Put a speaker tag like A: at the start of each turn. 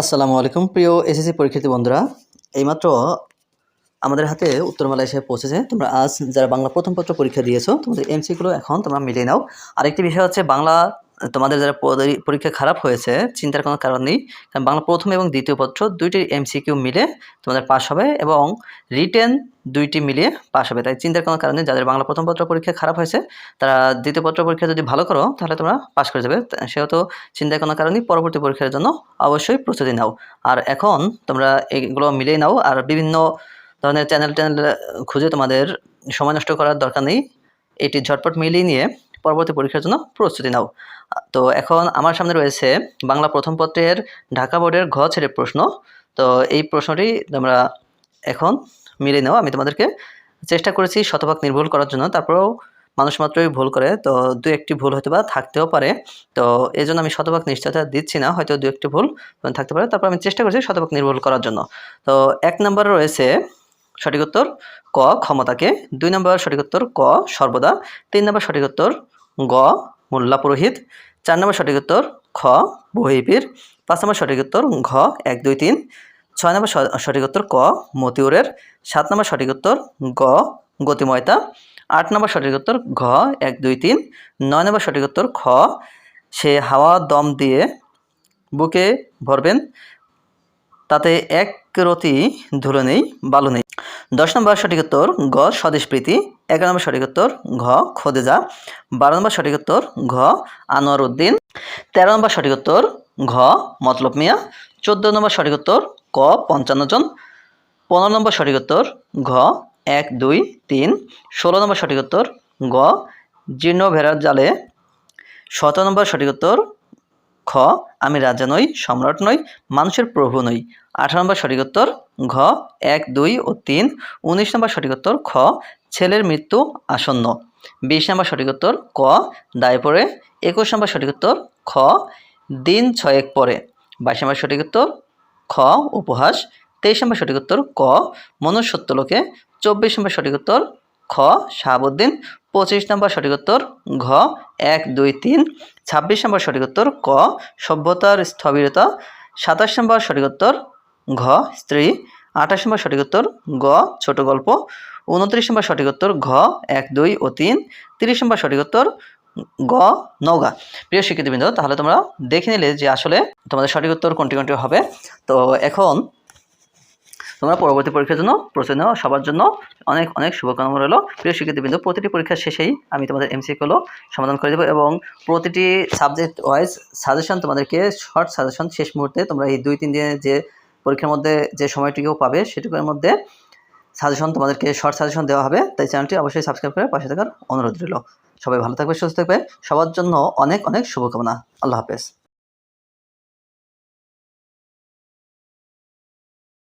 A: আসসালামু আলাইকুম। প্রিয় এসএসসি পরীক্ষার্থী বন্ধুরা, এইমাত্র আমাদের হাতে উত্তর এসে পৌঁছেছে। তোমরা আজ যারা বাংলা প্রথম পত্র পরীক্ষা দিয়েছ, তোমাদের এমসিগুলো এখন তোমরা মিলিয়ে নাও। আরেকটি বিষয় হচ্ছে বাংলা তোমাদের যারা পরি- পরীক্ষা খারাপ হয়েছে, চিন্তার কোনো কারণ নেই। কারণ বাংলা প্রথম এবং দ্বিতীয় পত্র দুইটি এমসিকিউ মিলে তোমাদের পাস হবে এবং রিটেন দুইটি মিলিয়ে পাস হবে। তাই চিন্তার কোনো কারণ যাদের বাংলা প্রথম পত্র পরীক্ষা খারাপ হয়েছে, তারা দ্বিতীয় পত্র পরীক্ষা যদি ভালো করো, তাহলে তোমরা পাস করে যাবে। সেহেতু চিন্তার কোনো কারণ নেই, পরবর্তী পরীক্ষার জন্য অবশ্যই প্রস্তুতি নাও। আর এখন তোমরা এগুলো মিলিয়ে নাও, আর বিভিন্ন ধরনের চ্যানেল ট্যানেল খুঁজে তোমাদের সময় নষ্ট করার দরকার নেই। এটি ঝটপট মিলিয়ে নিয়ে পরবর্তী পরীক্ষার জন্য প্রস্তুতি নাও। তো এখন আমার সামনে রয়েছে বাংলা প্রথম পত্রের ঢাকা বোর্ডের ঘ ছেড়ে প্রশ্ন। তো এই প্রশ্নটি তোমরা এখন মিলে নাও। আমি তোমাদেরকে চেষ্টা করেছি শতভাগ নির্ভুল করার জন্য, তারপরেও মানুষ মাত্রই ভুল করে। তো দু একটি ভুল হয়তো বা থাকতেও পারে। তো এই জন্য আমি শতভাগ নিশ্চয়তা দিচ্ছি না, হয়তো দু একটি ভুল থাকতে পারে। তারপর আমি চেষ্টা করছি শতভাগ নির্ভুল করার জন্য। তো এক নম্বরে রয়েছে সঠিক উত্তর ক, ক্ষমতাকে। দুই নম্বর সঠিক উত্তর ক, সর্বদা। তিন নম্বর সঠিক উত্তর গ, মোল্লা পুরোহিত। চার নম্বর সঠিক উত্তর, খ বহিপীর পাঁচ নম্বর সঠিক উত্তর, ঘ, এক, দুই, তিন। ছয় নম্বর সঠিক উত্তর, ক, মতিউরের। সাত নম্বর সঠিক উত্তর, গ, গতিময়তা। আট নম্বর সঠিক উত্তর, ঘ, এক, দুই, তিন। নয় নম্বর সঠিক উত্তর, খ। সে হাওয়া দম দিয়ে বুকে ভরবেন। তাতে এক রতি ধুলো নেই, বালু নেই। দশ নম্বর সঠিক উত্তর গ স্বদেশপ্রীতি এগারো নম্বর সঠিক উত্তর, ঘ, খোদেজা। বারো নম্বর সঠিক উত্তর, ঘ, আনোয়ার উদ্দিন। তেরো নম্বর সঠিক উত্তর, ঘ, মতলব মিয়া। চোদ্দ নম্বর সঠিক উত্তর, ক, পঞ্চান্ন জন। পনেরো নম্বর সঠিক উত্তর, ঘ, এক, দুই, তিন। ষোলো নম্বর সঠিক উত্তর গ জীর্ণ ভেড়ার জালে। সতেরো নম্বর সঠিক উত্তর খ, আমি রাজা নই, সম্রাট নই, মানুষের প্রভু নই। আঠারো নম্বর সঠিক উত্তর, ঘ, এক, দুই ও তিন। উনিশ নম্বর সঠিক উত্তর, খ, ছেলের মৃত্যু আসন্ন। বিশ নম্বর সঠিক উত্তর, ক, দায় পড়ে। একুশ নম্বর সঠিক উত্তর, খ, দিন ছয়েক পরে বাইশ নম্বর সঠিক উত্তর, খ, উপহাস। তেইশ নম্বর সঠিক উত্তর, ক, মনুষ্যত্ব লোকে। চব্বিশ নম্বর সঠিক উত্তর, খ শাহাবুদ্দিন পঁচিশ নম্বর সঠিক উত্তর ঘ, এক, দুই, তিন। ছাব্বিশ নম্বর সঠিক উত্তর ক, সভ্যতার স্থবিরতা। সাতাশ নম্বর সঠিক উত্তর ঘ, স্ত্রী। আঠাশ নম্বর সঠিক উত্তর গ, ছোট গল্প। উনত্রিশ নম্বর সঠিক উত্তর ঘ, এক, দুই ও তিন। তিরিশ নম্বর সঠিক উত্তর গ নৌগা প্রিয় শিক্ষিতবৃন্দ তাহলে তোমরা দেখে নিলে যে আসলে তোমাদের সঠিক উত্তর কোনটি কোনটি হবে। তো এখন তোমরা পরবর্তী পরীক্ষার জন্য প্রস্তুতি নাও সবার জন্য অনেক অনেক শুভকামনা রইল। প্রিয় শিক্ষার্থীবৃন্দ, প্রতিটি পরীক্ষার শেষেই আমি তোমাদের এমসিগুলো সমাধান করে দেবো এবং প্রতিটি সাবজেক্ট ওয়াইজ সাজেশন তোমাদেরকে শর্ট সাজেশন শেষ মুহূর্তে তোমরা এই দুই, তিন দিনের যে পরীক্ষার মধ্যে যে সময়টুকু পাবে, সেটুকুর মধ্যে সাজেশন তোমাদেরকে শর্ট সাজেশন দেওয়া হবে। তাই চ্যানেলটি অবশ্যই সাবস্ক্রাইব করে পাশে থাকার অনুরোধ রইল। সবাই ভালো থাকবে, সুস্থ থাকবে। সবার জন্য অনেক অনেক শুভকামনা। আল্লাহ হাফেজ।